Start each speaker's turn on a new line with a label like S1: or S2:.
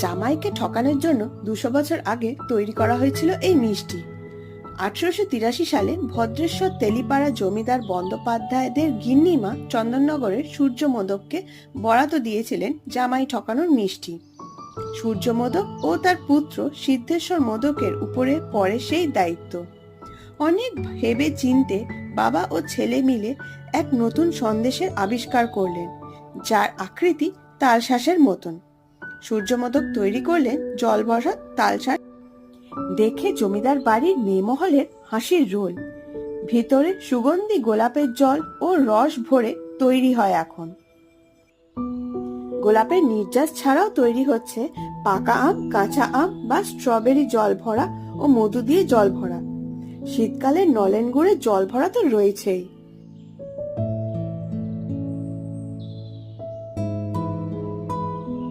S1: জামাইকে ঠকানোর জন্য দুশো বছর আগে তৈরি করা হয়েছিল এই মিষ্টি। আঠারোশো তিরাশি সালে ভদ্রেশ্বর তেলিপাড়া জমিদার বন্দ্যোপাধ্যায়দের গিন্নিমা চন্দননগরের সূর্য মোদককে বরাত দিয়েছিলেন জামাই ঠকানোর মিষ্টি। সূর্য মোদক ও তার পুত্র সিদ্ধেশ্বর মোদকের উপরে পড়ে সেই দায়িত্ব। অনেক ভেবে চিনতে বাবা ও ছেলে মিলে এক নতুন সন্দেশের আবিষ্কার করলেন, যার আকৃতি তালশ্বাসের মতন। সূর্যমোদক তৈরি করলেন জল ভরা তালশ্বাস দেখে জমিদার বাড়ির মেয়েমহলের হাসির রোল। ভিতরে সুগন্ধি, গোলাপের জল ও রস ভরে তৈরি হয় এখন। গোলাপের নির্যাস ছাড়াও তৈরি হচ্ছে পাকা আম, কাঁচা আম বা স্ট্রবেরি জল ভরা ও মধু দিয়ে জল ভরা। শীতকালে নলেন গুড়ে জল ভরা তো রয়েছেই।